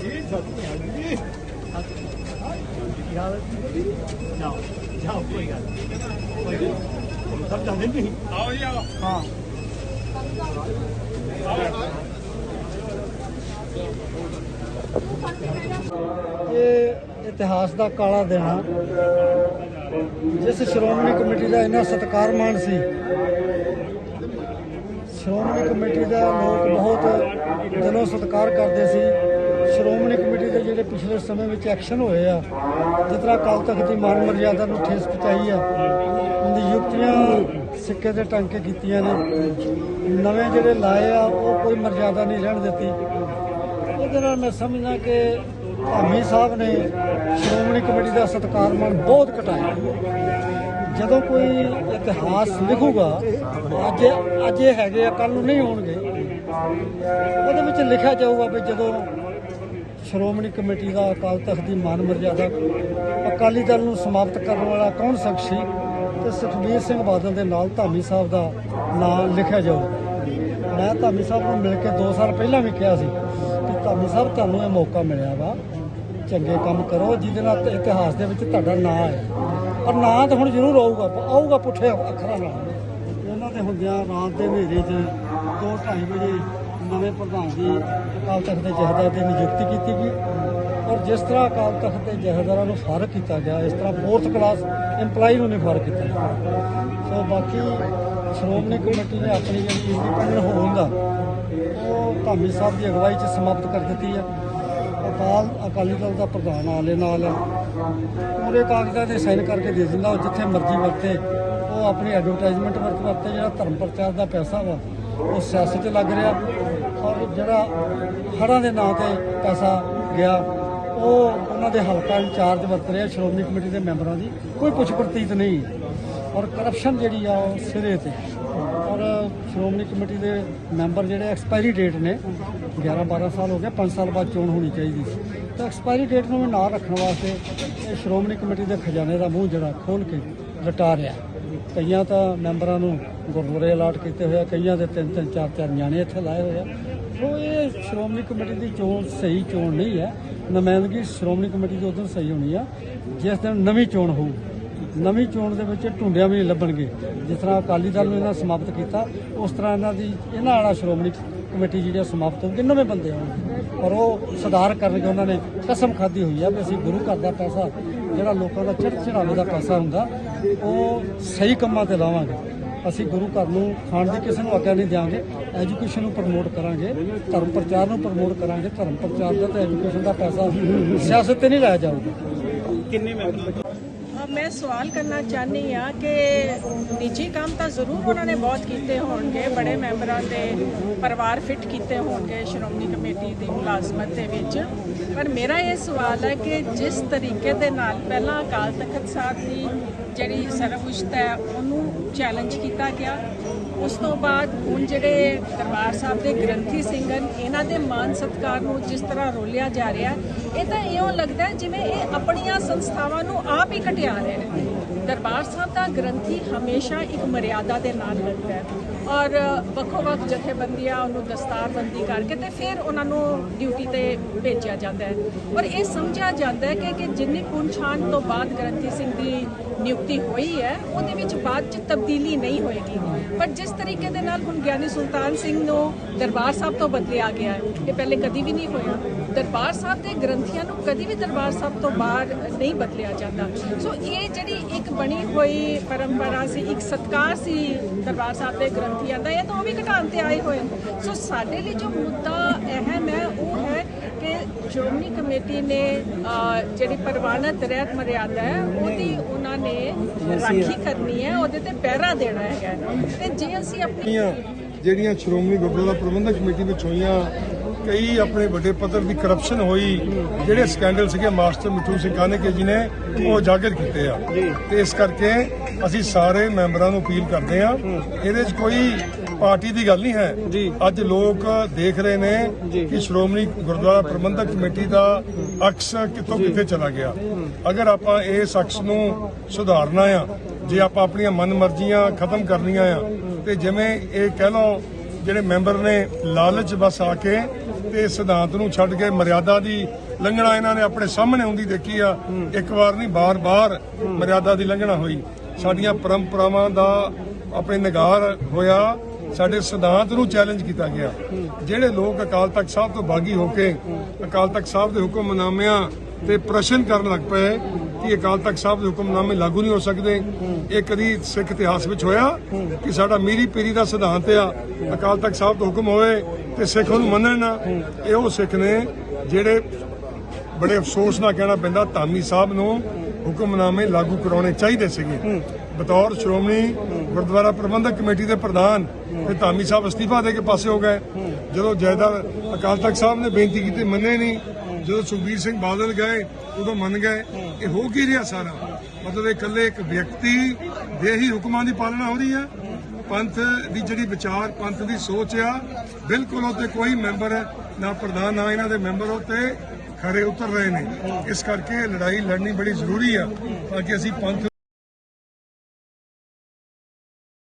Opposite ਹੈ ਜਾਓ ਜਾਓ ਕੋਈ ਗੱਲ ਕੋਈ ਗੱਲ ਸਭ ਜਾਂਦੇ ਨਹੀਂ ਆਓ ਜੀ ਆਓ ਹਾਂ ਇਹ ਇਤਿਹਾਸ ਦਾ ਕਾਲਾ ਦਿਨ ਜਿਸ ਸ਼੍ਰੋਮਣੀ ਕਮੇਟੀ ਦਾ ਇੰਨਾ ਸਤਿਕਾਰ ਸਤਿਕਾਰਮਾਨ ਸੀ, ਸ਼੍ਰੋਮਣੀ ਕਮੇਟੀ ਦਾ ਲੋਕ ਬਹੁਤ ਦਿਲੋਂ ਸਤਿਕਾਰ ਕਰਦੇ ਸੀ। ਜਿਹੜੇ ਪਿਛਲੇ ਸਮੇਂ ਵਿੱਚ ਐਕਸ਼ਨ ਹੋਏ ਆ, ਜਿਸ ਤਰ੍ਹਾਂ ਅਕਾਲ ਤਖਤ ਦੀ ਮਾਨ ਮਰਿਆਦਾ ਨੂੰ ਠੇਸ ਪਹੁੰਚਾਈ ਆ, ਉਹਦੀ ਯੁਕਤੀਆਂ ਸਿੱਕੇ ਦੇ ਟਾਂਕੇ ਕੀਤੀਆਂ ਨੇ। ਨਵੇਂ ਜਿਹੜੇ ਲਾਏ ਆ, ਉਹ ਕੋਈ ਮਰਜ਼ਾਦਾ ਨਹੀਂ ਰਹਿਣ ਦਿੱਤੀ। ਉਹਦੇ ਨਾਲ ਮੈਂ ਸਮਝਦਾ ਕਿ ਧਾਮੀ ਸਾਹਿਬ ਨੇ ਸ਼੍ਰੋਮਣੀ ਕਮੇਟੀ ਦਾ ਸਤਿਕਾਰ ਸਤਿਕਾਰਮਾਨ ਬਹੁਤ ਘਟਾਇਆ। ਜਦੋਂ ਕੋਈ ਇਤਿਹਾਸ ਲਿਖੂਗਾ, ਅੱਜ ਅੱਜ ਇਹ ਹੈਗੇ ਆ ਕੱਲ ਨੂੰ ਨਹੀਂ ਹੋਣਗੇ। ਉਹਦੇ ਵਿੱਚ ਲਿਖਿਆ ਜਾਊਗਾ ਵੀ ਜਦੋਂ ਸ਼੍ਰੋਮਣੀ ਕਮੇਟੀ ਦਾ ਅਕਾਲ ਤਖਤ ਦੀ ਮਾਨ ਮਰਜ਼ਾਦਾ ਅਕਾਲੀ ਦਲ ਨੂੰ ਸਮਾਪਤ ਕਰਨ ਵਾਲਾ ਕੌਣ ਸ਼ਖਸ ਸੀ ਤੇ ਸੁਖਬੀਰ ਸਿੰਘ ਬਾਦਲ ਦੇ ਨਾਲ ਧਾਮੀ ਸਾਹਿਬ ਦਾ ਨਾਮ ਲਿਖਿਆ ਜਾਊਗਾ ਮੈਂ ਧਾਮੀ ਸਾਹਿਬ ਨੂੰ ਮਿਲ ਕੇ 2 ਸਾਲ ਪਹਿਲਾਂ ਵੀ ਕਿਹਾ ਸੀ ਕਿ ਧਾਮੀ ਸਾਹਿਬ, ਤੁਹਾਨੂੰ ਇਹ ਮੌਕਾ ਮਿਲਿਆ ਵਾ। ਚੰਗੇ ਕੰਮ ਕਰੋ, ਜਿਹਦੇ ਨਾਲ ਇਤਿਹਾਸ ਦੇ ਵਿੱਚ ਤੁਹਾਡਾ ਨਾਂ ਹੈ ਪਰ ਨਾਂ ਤਾਂ ਹੁਣ ਜ਼ਰੂਰ ਆਊਗਾ ਆਊਗਾ ਪੁੱਠੇ ਅੱਖਰਾਂ ਨਾਲ। ਉਹਨਾਂ ਦੇ ਹੁੰਦਿਆਂ ਰਾਤ ਦੇ ਹਨੇਰੇ 'ਚ 2:30 ਵਜੇ ਨਵੇਂ ਪ੍ਰਧਾਨ ਦੀ ਅਕਾਲ ਤਖਤ ਦੇ ਜਹੇਦਾਰ ਦੀ ਨਿਯੁਕਤੀ ਕੀਤੀ ਗਈ ਔਰ ਜਿਸ ਤਰ੍ਹਾਂ ਅਕਾਲ ਤਖਤ ਦੇ ਜਹੇਦਾਰਾਂ ਨੂੰ ਫਾਰਗ ਕੀਤਾ ਗਿਆ, ਇਸ ਤਰ੍ਹਾਂ ਫੋਰਥ ਕਲਾਸ EMPLOYE ਨੂੰ ਨਹੀਂ ਫ਼ਰਕ ਕੀਤਾ ਗਿਆ। ਸੋ ਬਾਕੀ ਸ਼੍ਰੋਮਣੀ ਕਮੇਟੀ ਨੇ ਆਪਣੀ ਜਿਹੜੀ ਇੰਡੀਪੈਂਡੈਂਟ ਹੋਣ ਦਾ ਉਹ ਧਾਮੀ ਸਾਹਿਬ ਦੀ ਅਗਵਾਈ 'ਚ ਸਮਾਪਤ ਕਰ ਦਿੱਤੀ ਹੈ। ਅਕਾਲ, ਅਕਾਲੀ ਦਲ ਦਾ ਪ੍ਰਧਾਨ ਆਲੇ ਨਾਲ ਪੂਰੇ ਕਾਗਜ਼ਾਂ ਦੇ ਸਾਈਨ ਕਰਕੇ ਦੇ ਦਿੰਦਾ ਜਿੱਥੇ ਮਰਜ਼ੀ ਵਰਤੇ। ਉਹ ਆਪਣੀ ਐਡਵਰਟਾਈਜ਼ਮੈਂਟ ਵਰਤ ਵਰਤੇ ਜਿਹੜਾ ਧਰਮ ਪ੍ਰਚਾਰ ਦਾ ਪੈਸਾ ਵਾ, ਉਹ ਸਿਆਸਤ 'ਚ ਲੱਗ ਰਿਹਾ। ਔਰ ਜਿਹੜਾ ਹੜਾਂ ਦੇ ਨਾਂ ਤੇ ਪੈਸਾ ਗਿਆ, ਉਹ ਉਹਨਾਂ ਦੇ ਹਲਕਾ ਇੰਚਾਰਜ ਵਰਤ ਰਿਹਾ ਸ਼੍ਰੋਮਣੀ ਕਮੇਟੀ ਦੇ ਮੈਂਬਰਾਂ ਦੀ। ਕੋਈ ਪੁੱਛ ਪ੍ਰਤੀਤ ਨਹੀਂ। ਔਰ ਕਰਪਸ਼ਨ ਜਿਹੜੀ ਆ, ਉਹ ਸਿਰੇ ਤੇ। ਔਰ ਸ਼੍ਰੋਮਣੀ ਕਮੇਟੀ ਦੇ ਮੈਂਬਰ ਜਿਹੜੇ ਐਕਸਪਾਇਰੀ ਡੇਟ ਨੇ 11 12 ਸਾਲ ਹੋ ਗਏ 5 ਸਾਲ ਬਾਅਦ ਚੋਣ ਹੋਣੀ ਚਾਹੀਦੀ ਸੀ। ਤਾਂ ਐਕਸਪਾਇਰੀ ਡੇਟ ਨੂੰ ਵੀ ਨਾਲ ਰੱਖਣ ਵਾਸਤੇ ਇਹ ਸ਼੍ਰੋਮਣੀ ਕਮੇਟੀ ਦੇ ਖਜ਼ਾਨੇ ਦਾ ਮੂੰਹ ਜਿਹੜਾ ਖੋਲ ਕੇ ਲਟਾ ਰਿਹਾ। ਕਈਆਂ ਤਾਂ ਮੈਂਬਰਾਂ ਨੂੰ ਗੁਰਦੁਆਰੇ ਅਲਾਟ ਕੀਤੇ ਹੋਏ ਆ, ਕਈਆਂ ਦੇ ਤਿੰਨ ਤਿੰਨ ਚਾਰ ਚਾਰ ਨਿਆਣੇ ਇੱਥੇ ਲਾਏ ਹੋਏ ਆ। ਸੋ ਇਹ ਸ਼੍ਰੋਮਣੀ ਕਮੇਟੀ ਦੀ ਚੋਣ ਸਹੀ ਚੋਣ ਨਹੀਂ ਹੈ, ਨੁਮਾਇੰਦਗੀ ਸ਼੍ਰੋਮਣੀ ਕਮੇਟੀ ਦੀ ਉਦੋਂ ਸਹੀ ਹੋਣੀ ਆ, ਜਿਸ ਦਿਨ ਨਵੀਂ ਚੋਣ ਹੋਊ। ਨਵੀਂ ਚੋਣ ਦੇ ਵਿੱਚ ਢੁੰਡਿਆਂ ਵੀ ਨਹੀਂ ਲੱਭਣਗੇ। ਜਿਸ ਤਰ੍ਹਾਂ ਅਕਾਲੀ ਦਲ ਨੂੰ ਇਹਨਾਂ ਸਮਾਪਤ ਕੀਤਾ, ਉਸ ਤਰ੍ਹਾਂ ਇਹਨਾਂ ਦੀ, ਇਹਨਾਂ ਵਾਲਾ ਸ਼੍ਰੋਮਣੀ ਕਮੇਟੀ ਜਿਹੜੀ ਆ ਸਮਾਪਤ ਹੋਊਗੀ, ਨਵੇਂ ਬੰਦੇ ਆਉਣਗੇ ਔਰ ਉਹ ਸੁਧਾਰ ਕਰਨਗੇ, ਉਹਨਾਂ ਨੇ ਕਸਮ ਖਾਧੀ ਹੋਈ ਆ ਵੀ ਅਸੀਂ ਗੁਰੂ ਘਰ ਦਾ ਪੈਸਾ, ਜਿਹੜਾ ਲੋਕਾਂ ਦਾ ਚੜ੍ਹ ਚੜਾਵੇ ਦਾ ਪੈਸਾ ਹੁੰਦਾ, ਉਹ ਸਹੀ ਕੰਮਾਂ ਤੇ ਲਾਵਾਂਗੇ। ਅਸੀਂ ਗੁਰੂ ਘਰ ਨੂੰ ਖਾਣ ਦੀ ਕਿਸੇ ਨੂੰ ਆਗਿਆ ਨਹੀਂ ਦਿਆਂਗੇ। ਐਜੂਕੇਸ਼ਨ ਨੂੰ ਪ੍ਰਮੋਟ ਕਰਾਂਗੇ ਧਰਮ ਪ੍ਰਚਾਰ ਨੂੰ ਪ੍ਰਮੋਟ ਕਰਾਂਗੇ। ਧਰਮ ਪ੍ਰਚਾਰ ਦਾ ਤੇ ਐਜੂਕੇਸ਼ਨ ਦਾ ਪੈਸਾ ਸਿਆਸਤ ਤੇ ਨਹੀਂ ਲਾਇਆ ਜਾਊਗਾ। ਅ, ਮੈਂ ਸਵਾਲ ਕਰਨਾ ਚਾਹਨੀ ਆ ਕਿ ਨਿੱਜੀ ਕੰਮ ਤਾਂ ਜ਼ਰੂਰ ਉਹਨਾਂ ਨੇ ਬਹੁਤ ਕੀਤੇ ਹੋਣਗੇ, ਬੜੇ ਮੈਂਬਰਾਂ ਦੇ ਪਰਿਵਾਰ ਫਿੱਟ ਕੀਤੇ ਹੋਣਗੇ ਸ਼੍ਰੋਮਣੀ ਕਮੇਟੀ ਦੀ ਮੁਲਾਜ਼ਮਤ ਦੇ ਵਿੱਚ। ਪਰ ਮੇਰਾ ਇਹ ਸਵਾਲ ਹੈ ਕਿ ਜਿਸ ਤਰੀਕੇ ਦੇ ਨਾਲ ਪਹਿਲਾਂ ਅਕਾਲ ਤਖਤ ਸਾਹਿਬ ਦੀ ਜਿਹੜੀ ਸਰਵਉੱਚਤਾ ਹੈ, ਉਹਨੂੰ ਚੈਲੰਜ ਕੀਤਾ ਗਿਆ, ਉਸ ਤੋਂ ਬਾਅਦ ਹੁਣ ਜਿਹੜੇ ਦਰਬਾਰ ਸਾਹਿਬ ਦੇ ਗ੍ਰੰਥੀ ਸਿੰਘ ਇਹਨਾਂ ਦੇ ਮਾਨ ਸਤਕਾਰ ਨੂੰ ਜਿਸ ਤਰ੍ਹਾਂ ਰੋਲਿਆ ਜਾ ਰਿਹਾ ਇਹ ਤਾਂ ਇਉਂ ਲੱਗਦਾ ਜਿਵੇਂ ਇਹ ਆਪਣੀਆਂ ਸੰਸਥਾਵਾਂ ਨੂੰ ਆਪ ਹੀ ਘਟਿਆ ਰਹੇ ਨੇ। ਦਰਬਾਰ ਸਾਹਿਬ ਦਾ ਗ੍ਰੰਥੀ ਹਮੇਸ਼ਾ ਇੱਕ ਮਰਿਆਦਾ ਦੇ ਨਾਲ ਲੱਗਦਾ ਹੈ ਔਰ ਵੱਖੋ ਵੱਖ ਜਥੇਬੰਦੀਆਂ ਉਹਨੂੰ ਦਸਤਾਰਬੰਦੀ ਕਰਕੇ ਤੇ ਫਿਰ ਉਹਨਾਂ ਨੂੰ ਡਿਊਟੀ ਤੇ ਭੇਜਿਆ ਜਾਂਦਾ ਹੈ। ਔਰ ਇਹ ਸਮਝਿਆ ਜਾਂਦਾ ਹੈ ਕਿ ਕਿ ਜਿੰਨੀ ਪੁੰਛਾਣ ਤੋਂ ਬਾਅਦ ਗ੍ਰੰਥੀ ਸਿੰਘ ਦੀ ਨਿਯੁਕਤੀ ਹੋਈ ਹੈ, ਉਹਦੇ ਵਿੱਚ ਬਾਅਦ ਚ ਤਬਦੀਲੀ ਨਹੀਂ ਹੋਏਗੀ। ਪਰ ਜਿਸ ਤਰੀਕੇ ਦੇ ਨਾਲ ਹੁਣ ਗਿਆਨੀ ਸੁਲਤਾਨ ਸਿੰਘ ਨੂੰ ਦਰਬਾਰ ਸਾਹਿਬ ਤੋਂ ਬਦਲਿਆ ਗਿਆ ਹੈ, ਇਹ ਪਹਿਲੇ ਕਦੀ ਵੀ ਨਹੀਂ ਹੋਇਆ। ਦਰਬਾਰ ਸਾਹਿਬ ਦੇ ਗ੍ਰੰਥੀਆਂ ਨੂੰ ਕਦੀ ਵੀ ਦਰਬਾਰ ਸਾਹਿਬ ਤੋਂ ਬਾਹਰ ਨਹੀਂ ਬਦਲਿਆ ਜਾਂਦਾ। ਸੋ ਇਹ ਜਿਹੜੀ ਇੱਕ ਬਣੀ ਹੋਈ ਪਰੰਪਰਾ ਸੀ, ਇੱਕ ਸਤਕਾਰ ਸੀ ਦਰਬਾਰ ਸਾਹਿਬ ਦੇ ਗ੍ਰੰਥੀਆਂ ਦਾ, ਇਹ ਤਾਂ ਉਹ ਵੀ ਘਟਾਉਣ ਤੇ ਆਏ ਹੋਏ ਨੇ। ਸੋ ਸਾਡੇ ਲਈ ਜੋ ਮੁੱਦਾ ਅਹਿਮ ਹੈ, ਉਹ ਹੈ ਸ਼੍ਰੋਮਣੀ ਕਮੇਟੀ ਨੇ ਜਿਹੜੀ ਪ੍ਰਵਾਨਤ ਰਹਿਤ ਮਰਿਆਦਾ ਹੈ ਉਹਦੀ ਉਹਨਾਂ ਨੇ ਰਾਖੀ ਕਰਨੀ ਹੈ ਉਹਦੇ ਤੇ ਪਹਿਰਾ ਦੇਣਾ ਹੈਗਾ ਤੇ ਜੇ ਅਸੀਂ ਆਪਣੀ ਜਿਹੜੀਆਂ ਸ਼੍ਰੋਮਣੀ ਗੁਰਦੁਆਰਾ ਪ੍ਰਬੰਧਕ ਕਮੇਟੀ ਵਿੱਚ ਹੋਈਆਂ ਕਈ ਆਪਣੇ ਵੱਡੇ ਪੱਧਰ ਦੀ ਕਰਪਸ਼ਨ ਹੋਈ ਜਿਹੜੇ ਸਕੈਂਡਲ ਸੀਗੇ ਮਾਸਟਰ ਮਿੱਠੂ ਸਿੰਘ ਕਾਨੇਕੇ ਜੀ ਨੇ ਉਹ ਉਜਾਗਰ ਕੀਤੇ ਆ। ਤੇ ਇਸ ਕਰਕੇ ਅਸੀਂ ਸਾਰੇ ਮੈਂਬਰਾਂ ਨੂੰ ਅਪੀਲ ਕਰਦੇ ਆ ਇਹਦੇ 'ਚ ਕੋਈ ਪਾਰਟੀ ਦੀ ਗੱਲ ਨਹੀਂ ਹੈ। ਅੱਜ ਲੋਕ ਦੇਖ ਰਹੇ ਨੇ ਕਿ ਸ਼੍ਰੋਮਣੀ ਗੁਰਦੁਆਰਾ ਪ੍ਰਬੰਧਕ ਕਮੇਟੀ ਦਾ ਅਕਸ ਕਿੱਥੋਂ ਕਿੱਥੇ ਚਲਾ ਗਿਆ। ਅਗਰ ਆਪਾਂ ਇਸ ਅਕਸ ਨੂੰ ਸੁਧਾਰਨਾ ਆ ਜੇ ਆਪਾਂ ਆਪਣੀਆਂ ਮਨਮਰਜ਼ੀਆਂ ਖਤਮ ਕਰਨੀਆਂ ਆ ਤੇ ਜਿਵੇਂ ਇਹ ਕਹਿ ਲਓ ਜਿਹੜੇ ਮੈਂਬਰ ਨੇ ਲਾਲਚ ਬਸ ਆ ਕੇ ਤੇ ਸਿਧਾਂਤ ਨੂੰ ਛੱਡ ਕੇ ਮਰਿਆਦਾ ਦੀ ਲੰਘਣਾ ਇਹਨਾਂ ਨੇ ਆਪਣੇ ਸਾਹਮਣੇ ਹੁੰਦੀ ਦੇਖੀ ਆ ਇੱਕ ਵਾਰ ਨਹੀਂ ਬਾਰ-ਬਾਰ ਮਰਿਆਦਾ ਦੀ ਲੰਘਣਾ ਹੋਈ। ਸਾਡੀਆਂ ਪਰੰਪਰਾਵਾਂ ਦਾ ਆਪਣੇ ਨਿਗਾਰ ਹੋਇਆ ਸਾਡੇ ਸਿਧਾਂਤ ਨੂੰ ਚੈਲੰਜ ਕੀਤਾ ਗਿਆ। ਜਿਹੜੇ ਲੋਕ ਅਕਾਲ ਤਖਤ ਸਾਹਿਬ ਤੋਂ ਬਾਗੀ ਹੋ ਕੇ ਅਕਾਲ ਤਖਤ ਸਾਹਿਬ ਦੇ ਹੁਕਮਨਾਮਿਆਂ ਤੇ ਪ੍ਰਸ਼ਨ ਕਰਨ ਲੱਗ ਪਏ ਕਿ ਅਕਾਲ ਤਖਤ ਸਾਹਿਬ ਦੇ ਹੁਕਮਨਾਮੇ ਲਾਗੂ ਨਹੀਂ ਹੋ ਸਕਦੇ। ਇਹ ਕਦੀ ਸਿੱਖ ਇਤਿਹਾਸ ਵਿੱਚ ਹੋਇਆ ਕਿ ਸਾਡਾ ਮੀਰੀ ਪੀਰੀ ਦਾ ਸਿਧਾਂਤ ਆ, ਅਕਾਲ ਤਖਤ ਸਾਹਿਬ ਤੋਂ ਹੁਕਮ ਹੋਵੇ ਤੇ ਸਿੱਖ ਉਹਨੂੰ ਮੰਨਣ ਨਾ। ਇਹ ਉਹ ਸਿੱਖ ਨੇ ਜਿਹੜੇ ਬੜੇ ਅਫਸੋਸ ਨਾਲ ਕਹਿਣਾ ਪੈਂਦਾ, ਧਾਮੀ ਸਾਹਿਬ ਨੂੰ ਹੁਕਮਨਾਮੇ ਲਾਗੂ ਕਰਾਉਣੇ ਚਾਹੀਦੇ ਸੀਗੇ। ਬਤੌਰ ਸ਼੍ਰੋਮਣੀ ਗੁਰਦੁਆਰਾ ਪ੍ਰਬੰਧਕ ਕਮੇਟੀ ਦੇ ਪ੍ਰਧਾਨ ਤੇ ਧਾਮੀ ਸਾਹਿਬ ਅਸਤੀਫਾ ਦੇ ਕੇ ਪਾਸੇ ਹੋ ਗਏ। ਜਦੋਂ ਜੈਦਾਰ ਅਕਾਲ ਤਖਤ ਸਾਹਿਬ ਨੇ ਬੇਨਤੀ ਕੀਤੀ, ਮੰਨੇ ਨਹੀਂ। ਜਦੋਂ ਸੁਖਬੀਰ ਸਿੰਘ ਬਾਦਲ ਗਏ, ਉਦੋਂ ਮੰਨ ਗਏ। ਇਹ ਹੋ ਕੀ ਰਿਹਾ ਸਾਰਾ? ਮਤਲਬ ਇਹ ਇਕੱਲੇ ਇੱਕ ਵਿਅਕਤੀ ਦੇ ਹੀ ਹੁਕਮਾਂ ਦੀ ਪਾਲਣਾ ਹੋ ਰਹੀ ਹੈ? ਪੰਥ ਦੀ ਜਿਹੜੀ ਵਿਚਾਰ, ਪੰਥ ਦੀ ਸੋਚ ਆ, ਬਿਲਕੁਲ ਉਹ ਤੇ ਕੋਈ ਮੈਂਬਰ ਨਾ ਪ੍ਰਧਾਨ, ਨਾ ਇਹਨਾਂ ਦੇ ਮੈਂਬਰ ਉੱਤੇ ਖਰੇ ਉਤਰ ਰਹੇ ਨੇ। ਇਸ ਕਰਕੇ ਲੜਾਈ ਲੜਨੀ ਬੜੀ ਜ਼ਰੂਰੀ ਆ। ਤਾਂ ਕਿ ਅਸੀਂ ਪੰਥ